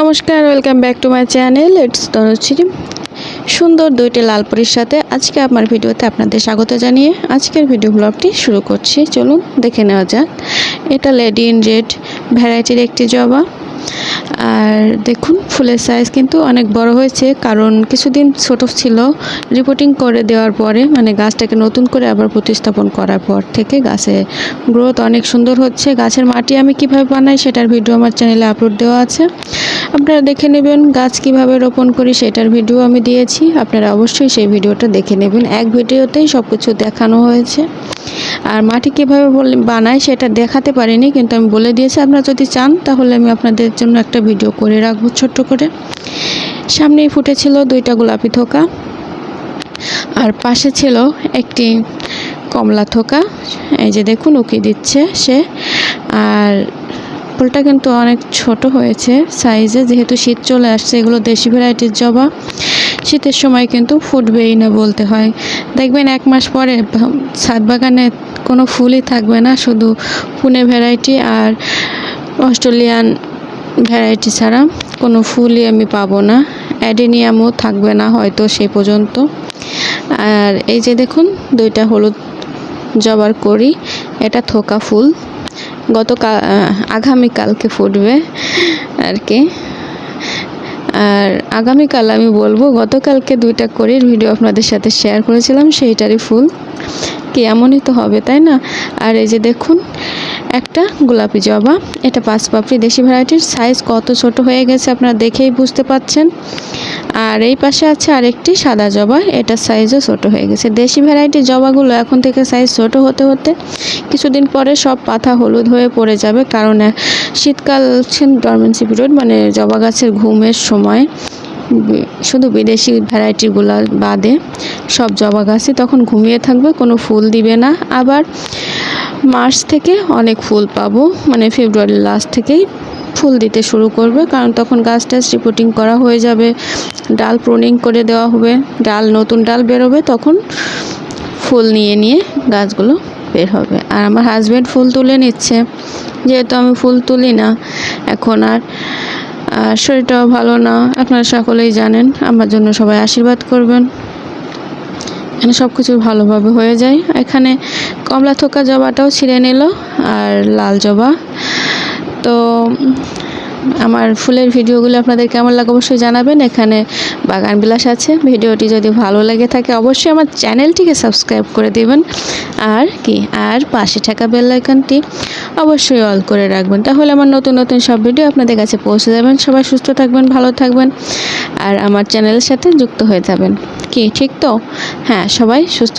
নমস্কার welcome back to my channel it's Tanushree সুন্দর দুইটি লালপুরির সাথে আজকে আমার ভিডিওতে আপনাদের স্বাগত জানিয়ে আজকের ভিডিও ব্লগটি শুরু করছি। চলুন দেখে নেওয়া যাক। এটা লেডি ইন রেড ভ্যারাইটির একটি জবা। আর দেখুন, ফুলের সাইজ কিন্তু অনেক বড় হয়েছে, কারণ কিছুদিন ছোট ছিল। রিপোর্টিং করে দেওয়ার পরে মানে গাছটাকে নতুন করে আবার প্রতিস্থাপন করার পর থেকে গাছের গ্রোথ অনেক সুন্দর হচ্ছে। গাছের মাটি আমি কীভাবে বানাই সেটার ভিডিও আমার চ্যানেলে আপলোড দেওয়া আছে। আপনারা দেখে নেবেন গাছ কীভাবে রোপণ করি, সেটার ভিডিও আমি দিয়েছি। আপনারা অবশ্যই সেই ভিডিওটা দেখে নেবেন। এক ভিডিওতেই সব কিছু দেখানো হয়েছে। আর মাটি কীভাবে বানাই সেটা দেখাতে পারিনি, কিন্তু আমি বলে দিয়েছি, আপনারা যদি চান, তাহলে আমি আপনাদের জন্য একটা ভিডিও করে রাখব ছোট্ট করে। সামনেই ফুটেছিল দুইটা গোলাপি থোকা। আর পাশে ছিল একটি কমলা থোকা। এই যে দেখুন, উকি দিচ্ছে সে। আর ফুলটা কিন্তু অনেক ছোট হয়েছে সাইজে যেহেতু শীত চলে আসছে, এগুলো দেশি ভ্যারাইটির জবা। শীতের সময় কিন্তু ফুটবেই না বলতে হয়। দেখবেন এক মাস পরে ছাদ বাগানে কোনো ফুলই থাকবে না, শুধু পুনে ভ্যারাইটি আর অস্ট্রেলিয়ান ভ্যারাইটি ছাড়া কোনো ফুলই আমি পাবো না। অ্যাডেনিয়ামও থাকবে না হয়তো সে পর্যন্ত। আর এই যে দেখুন, দুইটা হলুদ জবার করি এটা থোকা ফুল। গতকাল আগামীকালকে ফুটবে আর কি। আর আগামীকাল আমি বলব, গতকালকে দুইটা করে ভিডিও আপনাদের সাথে শেয়ার করেছিলাম, সেইটারই ফুল। কি এমনই তো হবে, তাই না? আর এই যে দেখুন, একটা গোলাপি জবা, এটা পাঁচ পাপড়ি দেশি ভ্যারাইটির সাইজ কত ছোট হয়ে গেছে আপনারা দেখেই বুঝতে পাচ্ছেন। আর এই পাশে আছে আরেকটি সাদা জবা। এটা সাইজও ছোট হয়ে গেছে। দেশি ভ্যারাইটির জবাগুলো এখন থেকে সাইজ ছোট হতে হতে কিছুদিন পরে সব পাতা হলুদ হয়ে পড়ে যাবে। কারণ শীতকাল ডরমেন্সি পিরিয়ড মানে জবা গাছের ঘুমের সময় শুধু বিদেশি ভ্যারাইটিগুলো বাদে সব জবা গাছই তখন ঘুমিয়ে থাকবে, কোনো ফুল দিবে না। আবার মার্চ থেকে অনেক ফুল পাবো মানে ফেব্রুয়ারি লাস্ট থেকেই ফুল দিতে শুরু করবে, কারণ তখন গাছটা রিপোর্টিং করা হয়ে যাবে, ডাল প্রুনিং করে দেওয়া হবে, ডাল নতুন ডাল বেরোবে, তখন ফুল নিয়ে নিয়ে গাছগুলো বের হবে। আর আমার হাজব্যান্ড ফুল তুলে নিচ্ছে, যেহেতু আমি ফুল তুলি না, এখন আর শরীরটাও ভালো না, আপনারা সকলেই জানেন, আমার জন্য সবাই আশীর্বাদ করবেন। এখানে সব কিছু ভালোভাবে হয়ে যায়। এখানে কমলা থোকা জবাটাও ছিঁড়ে নিল, আর লাল জবা তো আমার ফুলের ভিডিওগুলো আপনাদের কেমন লাগে অবশ্যই জানাবেন। এখানে বাগান বিলাস আছে। ভিডিওটি যদি ভালো লেগে থাকে অবশ্যই আমার চ্যানেলটিকে সাবস্ক্রাইব করে দেবেন। আর কি? আর পাশে থাকা বেল আইকনটি অবশ্যই অল করে রাখবেন। তাহলে আমার নতুন নতুন সব ভিডিও আপনাদের কাছে পৌঁছে যাবেন। সবাই সুস্থ থাকবেন, ভালো থাকবেন আর আমার চ্যানেলের সাথে যুক্ত হয়ে যাবেন। কি? ঠিক তো? হ্যাঁ সবাই সুস্থ